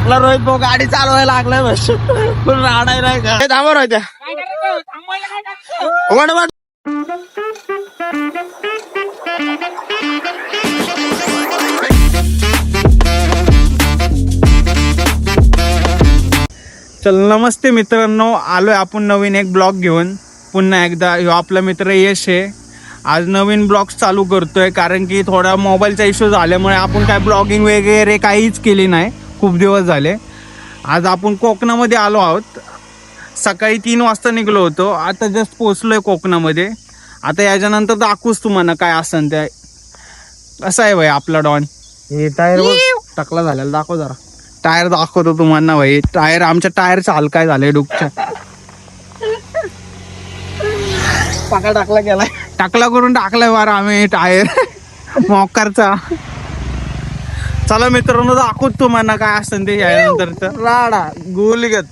आपला रोहित भाऊ गाडी चालवायला लागलाय बस. पण राडाय नाही का? थांबा रोहित वड वड. चल नमस्ते मित्रांनो. आलोय आपण नवीन एक ब्लॉग घेऊन. पुन्हा एकदा ह्यो आपला मित्र यश आहे. आज नवीन ब्लॉग्स चालू करतोय कारण की थोडा मोबाईलचा इश्यू झाल्यामुळे आपण काय ब्लॉगिंग वगैरे काहीच केली नाही. खूप दिवस झाले. आज आपण कोकणामध्ये आलो आहोत. सकाळी तीन वाजता निघलो होतो. आता जस्ट पोचलोय कोकणामध्ये. आता याच्यानंतर दाखवूच तुम्हाला काय असन ते. कसं आहे भाई आपला डॉन? हे टायर टाकला झालेला. दाखव जरा. टायर दाखवतो तुम्हाला भाई. टायर आमच्या टायरचा हाल काय झालंय डुकच्या पाका टाकला गेलाय. टाकला करून टाकलाय बारा आम्ही टायर. मॉकरचा. चला मित्रांनो दाखवत तुम्हाला काय असेल ते यानंतर राडा. गोलीगत.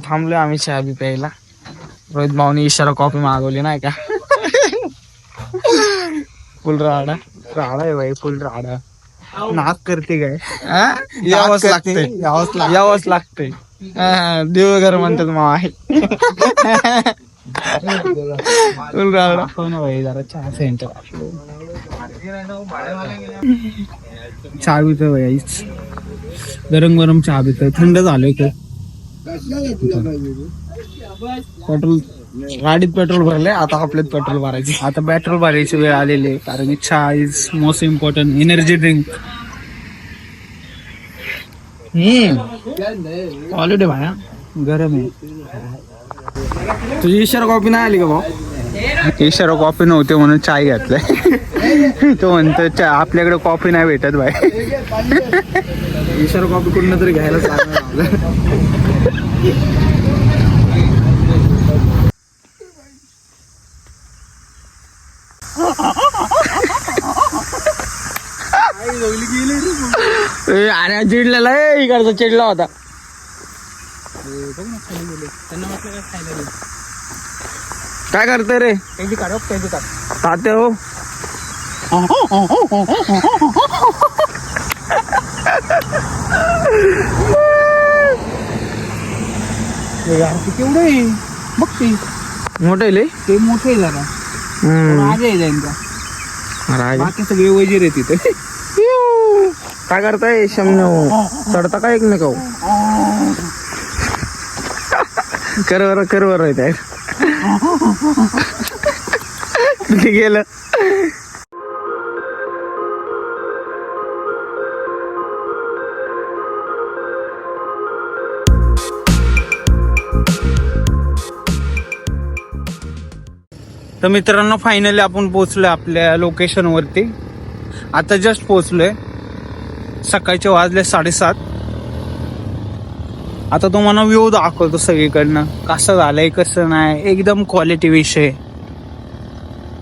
आता थांबलोय आम्ही चहा बी प्यायला. रोहित भाऊनी इशारा कॉफी मागवली नाही का? फुल राडा. राडा आहे भाई फुल राडा. नाक करते काय? यावंच. लागते यावंच लागते देवघर म्हणतात मा आहे. फुल राडा. भाई जरा चहा सेंटर. चहा पितोय भाई गरम गरम चहा पितोय. थंड झालोय का पेट्रोल गाडीत पेट्रोल भरले आता आपल्यात पेट्रोल भरायचे. आता पेट्रोल भरायची वेळ आलेली आहे कारण की चहा is most important energy drink already भाया. गरम आहे. तुझी इशारा कॉफी नाही आली का भाऊ? ईश्वर कॉफी नव्हते म्हणून चाय घातलाय. तो म्हणतो "चा- आपल्याकडे कॉफी नाही भेटत भाई. इशारा कॉफी कुठं तरी घ्यायला अरे चिडलेला आहे. इकडचा चिडला होता. काय करते रे? त्याची काढ त्यांची काढ तात्या हो. यार ते केवढं आहे? बघ ते. मोठं लय? ते मोठं जरा. आगे आहे अरे आहे. बाकी सगळे वजीर आहे तिथे. काय करताय शमन? चढता का एक नाही कर बर कर बर आहे किती गेलं. तर मित्रांनो फायनली आपण पोचलो आपल्या लोकेशनवरती आता जस्ट पोचलोय सकाळचे वाजले साडेसात. आता तुम्हाला व्ह्यू दाखवतो सगळीकडनं. कसं झालंय कसं नाही एकदम क्वालिटी विषय.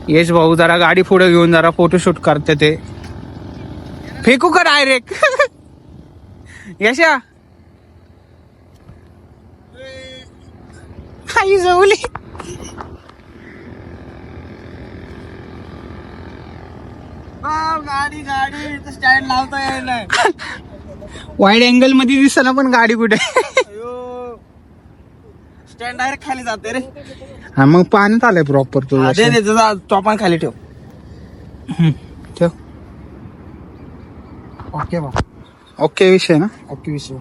यश भाऊ जरा गाडी पुढे घेऊन जरा फोटोशूट करते ते. फेकू का डायरेक्ट यशा! आई जवली गाडी गाडी. स्टँड लावता यायला. वाईड अँगल मध्ये पण गाडी कुठे? स्टँड डायरेक्ट खाली जाते रे. हा मग पाण्यात आलंय प्रॉपर तू दे दे तुझा खाली ठेव. ठेव. ओके ओके विषय ना? ओके विषय.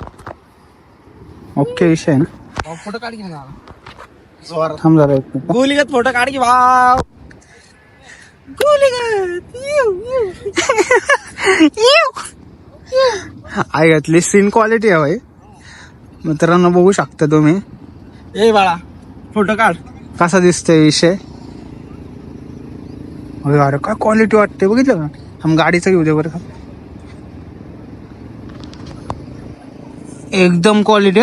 ओके विषय ना? फ़ोटो काढ की थांब जरा एक मिनिट. गोलीगत फ़ोटो काढ की आई घातली सीन क्वालिटी आहे भाई. मित्रांनो बघू शकता तुम्ही. ए बाळा फोटो काढ. कसा दिसतोय विषय? अरे अरे काय क्वालिटी वाटते बघितलं का? हम गाडीचं घेऊ दे बरं का. एकदम क्वालिटी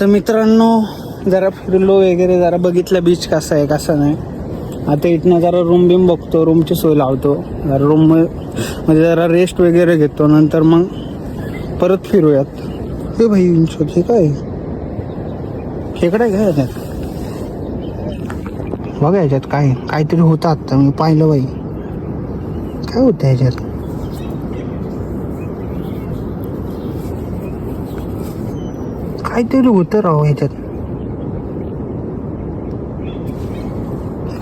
तर मित्रांनो जरा फिरलो वगैरे जरा बघितलं बीच कसं आहे कसं नाही. आता इथनं जरा रूम बिम बघतो रूमची सोय लावतो. जरा रूम म्हणजे जरा रेस्ट वगैरे घेतो नंतर मग परत फिरूयात. हे भाई हे काय? खेकडा आहे का याच्यात बघा याच्यात काय काहीतरी होतं आत्ता मी पाहिलं बाई. काय होतं याच्यात? काहीतरी होतं राव ह्याच्यात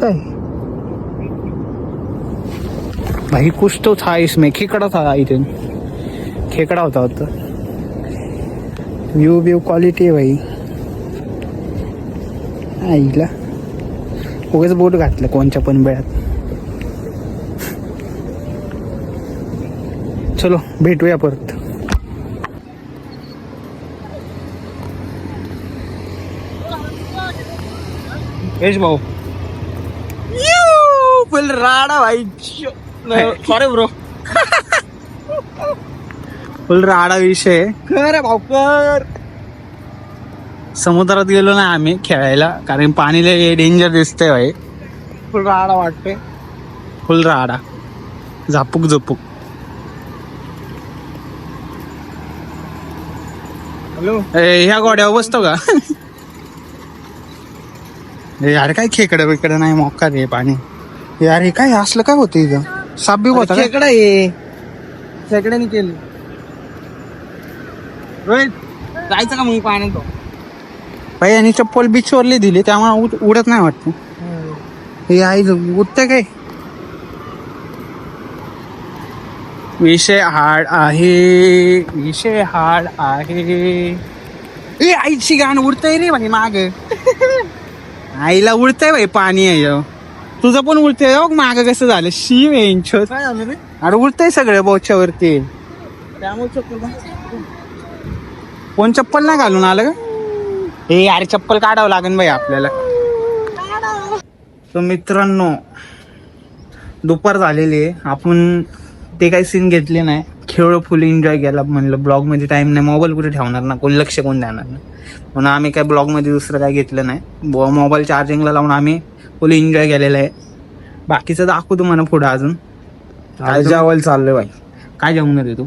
हे भाई कुछ तो था इसमें. खेकडा था इथे खेकडा होता होता. व्यू व्यू क्वालिटी आहे भाई. आईला उगाच बोट घातलं कोणच्या पण वेळात. चलो भेटूया परत. यश भाऊ. फुल राडा भाई। सॉरी ब्रो फुल राडा विषय. कर भाऊ कर. समुद्रात गेलो ना आम्ही खेळायला कारण पाणी लय डेंजर दिसतंय भाई. फुल राडा वाटते फुल राडा झापूक झपूक. हॅलो ए, ह्या गोड्यावर बसतो का? यार काय खेकडं बिकडं नाही मोक्का रे पाणी. यार हे काय असलं काय होतं इथं? साप बी होता काय? खेकडा खेकड्याने केलं. रोहित जायचं का मग पाण्यात तो? भाई यांनी चप्पल बीचवरली दिली त्यामुळे उड- उडत नाही वाटत. हे आई उठतंय काय? विषय हार्ड आहे विषय हार्ड आहे. ए आईची गाणं उडतंय रे भाई माग. आईला उडतंय भाई पाणी आहे. तुझं पण उडतंय हो माग कसं झालं? शिव यांच्यात काय झालं रे? अरे उडतंय सगळं बोच्या वरती त्यामुळे कोण चप्पल नाही घालून आलं का? हे यार चप्पल काढावं लागेल भाई आपल्याला. तर मित्रांनो दुपार झालेली आहे. आपण ते काही सीन घेतले नाही. खेळ फुल एन्जॉय केला म्हणलं. ब्लॉगमध्ये टाइम नाही. मोबाईल कुठे ठेवणार ना? कोण लक्ष कोण देणार ना? म्हणून आम्ही काय ब्लॉगमध्ये दुसरं काय घेतलं नाही. मोबाईल चार्जिंगला लावून आम्ही फुल एन्जॉय केलेलं आहे. बाकीचं दाखवतो मला पुढं अजून. जेवायला चाललोय भाई काय जेवणार आहे तू?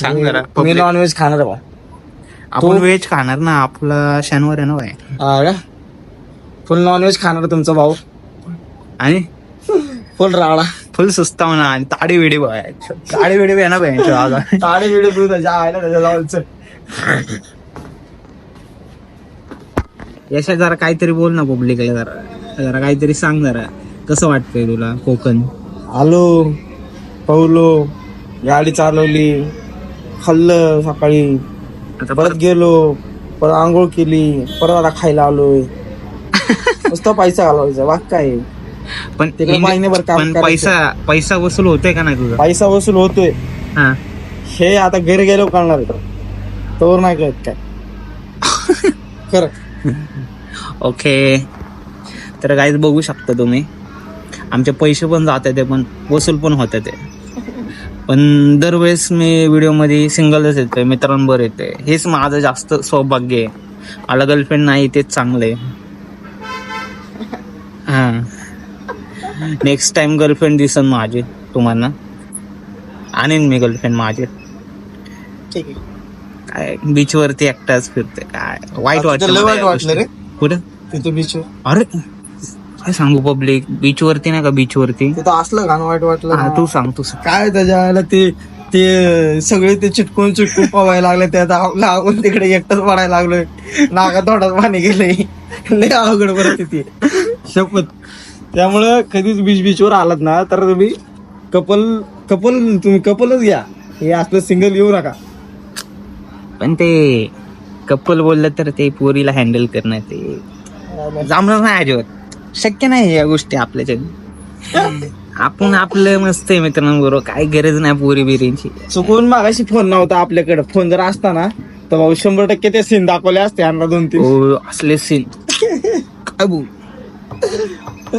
सांग जरा. मी public. नॉन व्हेज खाणार आहे भाऊ आपण व्हेज खाणार ना. आपला शनिवार आहे ना भाई हा का? फुल नॉन व्हेज खाणार तुमचा भाऊ. आणि? फुल राडा. फुल सुस्तावना आणि ताडी विडी बघायचं ताडी विडी आहे ना आता ताडे बिडे तू त्याच्या आयला त्याच्या जाऊचं याच्या जरा काहीतरी बोल ना पब्लिकला जरा. जरा काहीतरी सांग जरा. कसं वाटतंय तुला कोकण? आलो पवलो गाडी चालवली खाल्लं सकाळी. आता परत गेलो परत आंघोळ केली परत आता खायला आलोय. नुसतं पैसा घालवायचा बाकी काय? पण तिकडे महिनेभर काम पण करायचं. पैसा पैसा वसूल होतोय का नाही तुझा? पैसा वसूल होतोय. हा. हे आता घरी गेलो कळणार आहे. तोवर नाही कळत काय. खरं. ओके. तर काहीच बघू शकता तुम्ही. आमचे पैसे पण जात ते पण वसूल पण होत ते. पण दरवेळेस मी व्हिडिओमध्ये सिंगलच येतोय मित्रांबरोबर येते हेच माझं जास्त सौभाग्य आहे. मला गर्लफ्रेंड नाही तेच चांगलं आहे. हां. नेक्स्ट टाइम गर्लफ्रेंड दिसन माझी तुम्हाला. आणीन मी गर्लफ्रेंड माझी. ठीक आहे. काय बीचवरती एकटाच फिरते काय? वाईट वाटतं वाटलं रे. कुठं? तिथे बीच अरे काय सांगू पब्लिक बीच वरती नाही का बीच वरती? तिथं असलं घाण वाईट वाटलं हा, ना. तू सांग तू सांग. काय त्याच्या वेळेला ते ते सगळे ते चिटकून चिटकून पवायला लागले त्यात आपलं आपण तिकडे एकटाच पडायला लागलोय. नाका तोंडात पाणी गेलंय. लय अवघड परिस्थिती आहे. शपथ. त्यामुळं कधीच बीच बीचवर आलात ना तर तुम्ही कपल कपल तुम्ही कपलच घ्या. हे असलं सिंगल येऊ नका. पण ते कपल बोललं तर ते पोरीला हँडल करणं ते. जमणार नाही अजिबात. शक्य नाही या गोष्टी आपल्याच्यात आपण आपलं मस्त आहे मित्रांबरोबर काय गरज नाही पोरी बिरींची. चुकून मागाशी फोन नव्हता आपल्याकडे. फोन जर असता ना तर भाऊ शंभर टक्के ते सीन दाखवले असते यांना दोन तीन. ओ असले सीन काय बोल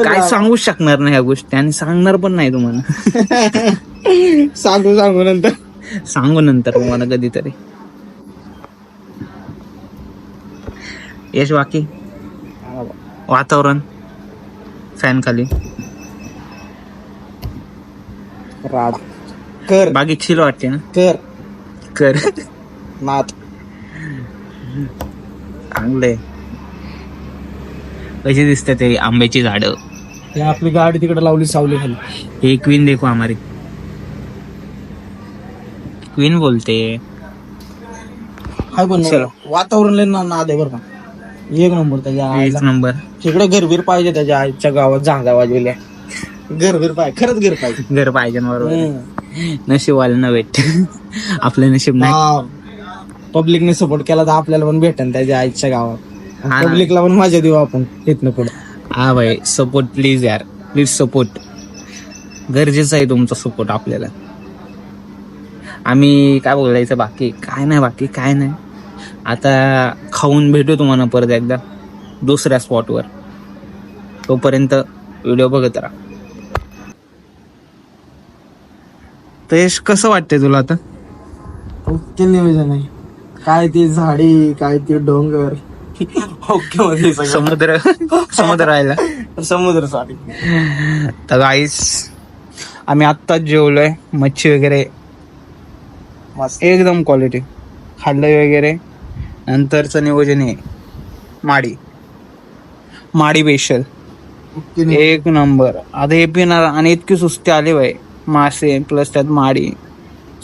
काय सांगूच शकणार नाही ह्या गोष्टी आणि सांगणार पण नाही तुम्हाला. सांगू सांगू नंतर. सांगू नंतर तुम्हाला कधीतरी. यश बाकी? वातावरण? फॅन खाली रात कर. बाकी चिल वाटते ना. कर. कर. नाथ चांगलंय. कशी दिसते ते आंब्याची झाडं? हे आपली गाडी तिकडे लावली सावली खाली. हे क्वीन देखो हमारी. क्वीन बोलते. हाय पण चलो. वातावरण लय ना नाद आहे बरं का. एक नंबर त्याच्या एक आईला? नंबर. तिकडे घरबीर पाहिजे त्याच्या आईच्या गावात झांगा वाजवल्या. घरबीर पाहिजे खरंच घर पाहिजे. घर पाहिजे ना बरोबर. हम्म. नशीब वाला न भेट. आपलं नशीब नाही. पब्लिकने सपोर्ट केला तर आपल्याला पण भेटेल त्याच्या आईच्या गावात. हा ना. पब्लिकला पण मजा देऊ आपण इथनं पुढे. हा भाई सपोर्ट प्लीज यार. प्लीज सपोर्ट गरजेचं आहे तुमचा सपोर्ट आपल्याला. आम्ही काय बोलायचं बाकी? काय नाही बाकी काय नाही. आता खाऊन भेटू तुम्हाला परत एकदा दुसऱ्या स्पॉटवर तोपर्यंत व्हिडिओ बघत राहा. तेश कसं वाटतंय तुला आता? ओके नियोजन आहे. काय ती झाडी काय ते डोंगर. ओके मध्ये सगळं. समुद्र समुद्र राहिला समुद्रसाठी तर गाईस आम्ही आत्ताच जेवलोय. मच्छी वगैरे. मस्त. एकदम क्वालिटी खाल्लं वगैरे. नंतरचं नियोजन आहे माडी. माडी नियोजन. एक नंबर. आता हे पिणार आणि इतकी सुस्ती आली बाई. मासे प्लस त्यात माडी.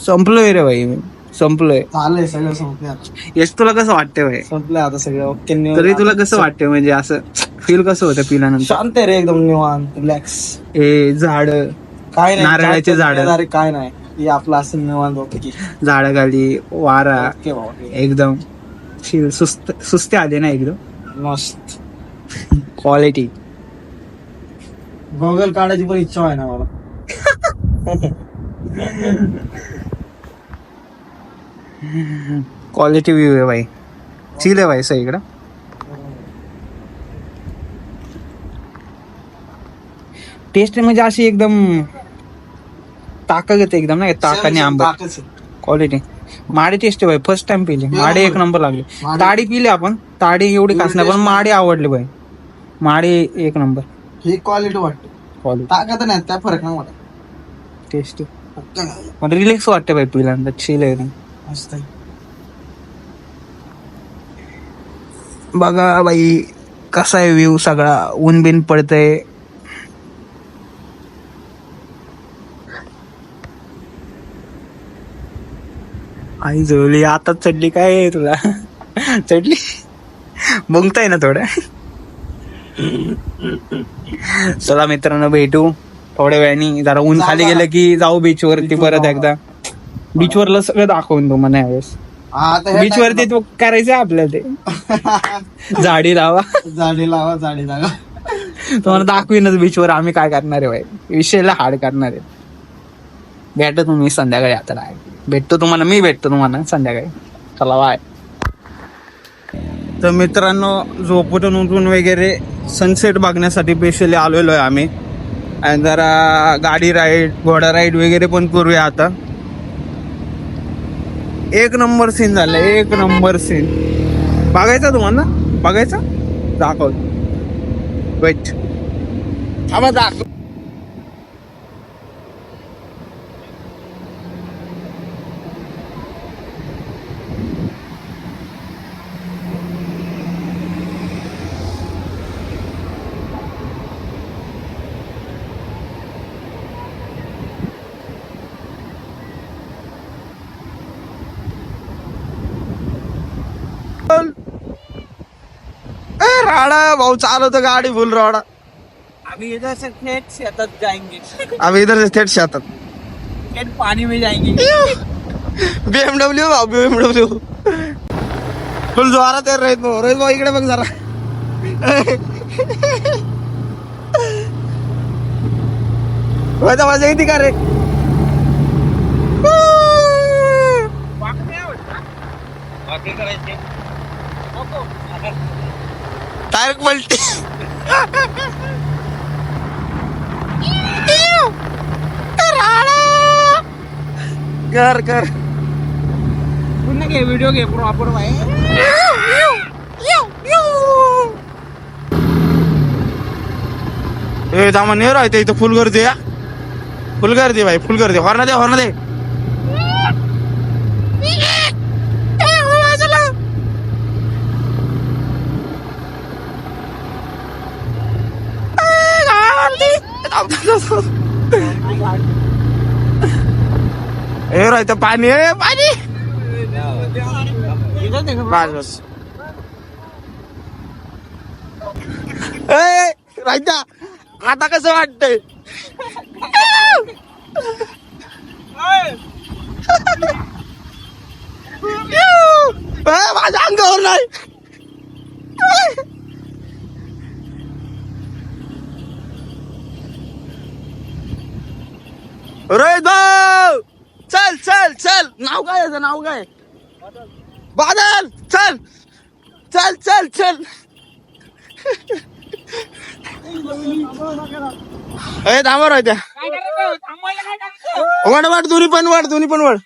संपलोय रे बाई. संपलोय. झालंय सगळं संपलं आता. यश तुला कसं वाटतंय बाई? संपलंय आता सगळं. ओके. तरी तुला कसं वाटतंय? म्हणजे असं फील कसं होतं पिल्यानंतर? शांत आहे रे एकदम निवांत. रिलॅक्स हे झाड. काय नाही नारळाचे झाडं. काय नाही. हे आपलं असं निवांत ओके की. झाडाखाली वारा. ओके भाऊ ओके. एकदम. सुस्त सुस्ती आली ना एकदम. मस्त. क्वालिटी गॉगल काढायची पण इच्छा आहे ना मला. क्वालिटी व्ह्यू आहे भाई चिल आहे भाई सगळीकडं. टेस्ट म्हणजे अशी एकदम ताकद येते एकदम नाही का? ताक आणि आंबट ताकच आहे. क्वालिटी माडी टेस्ट आहे भाई फर्स्ट टाइम पिली. माडी एक नंबर लागली. ताडी पिली आपण. ताडी एवढी खास नाही पण माडी आवडली भाई माडी एक नंबर ही क्वालिटी वाटते. क्वालिटी ताकद नाही त्या फरक नाही वाटत. टेस्ट. पण रिलॅक्स वाटते भाई पिल्यानंतर चिल आहे. एकदम. मस्त आहे. बघा बाई कसा आहे व्ह्यू सगळा? ऊन बिन पडतंय. आई जवळी आता चढली काय आहे तुला? चढली? मुंगताय ना थोडं. चला मित्रांनो भेटू. थोड्या वेळाने जरा ऊन खाली गेलं की जाऊ बीच वरती परत एकदा. बीच वरला सगळं दाखवून तुम्हाला यावेळेस. हा, आता ह्या बीच वरती तो करायचं आपल्याला ते. झाडी लावा. झाडी लावा झाडी लावा. तुम्हाला दाखवीनच बीचवर आम्ही काय करणार आहे भाई विषयला हाड करणार आहे. भेटतो तुम्ही संध्याकाळी आता भेटतो तुम्हाला मी भेटतो तुम्हाला संध्याकाळी. चला बाय तर मित्रांनो झोपटून उठून वगैरे सनसेट बघण्यासाठी स्पेशली आलेलो आहे आम्ही. आणि जरा गाडी राईड घोडा राईड वगैरे पण करूया आता. एक नंबर सीन झालं एक नंबर सीन बघायचा तुम्हाला? बघायचा? दाखव. वेट थांबा दाखव. राडा भाऊ चालवतो गाडी फुल राडा अभी इधर से थेट शेतात जाएंगे आम्ही इधर थेट शेतात. थेट पानी में जाएंगे बीएमडब्ल्यू भाऊ बीएमडब्ल्यू फुल जोरात आहे रोहित भाऊ. रोहित भाऊ इकडे बघ जरा. माझा माझा येते का रे डायरेक्ट पलटी कर कर पुन्हा घे व्हिडिओ घे प्रॉपर ए दामा नेर आहे ते इथं फुल गर्दी या फुल गर्दी भाई फुल गर्दी हॉर्न दे हॉर्न दे ए राहतं पाणी ए पाणी बस बस ए राहता आता कसं वाटतंय ए, माझ्या अंगावर नाही रोहित भाऊ! चल चल चल! नाव काय याचं? नाव काय? बादल! चल! चल चल चल! ए थांबा राहत्या वाढ वाढ दोन्ही पण वाढ दोन्ही पण वाढ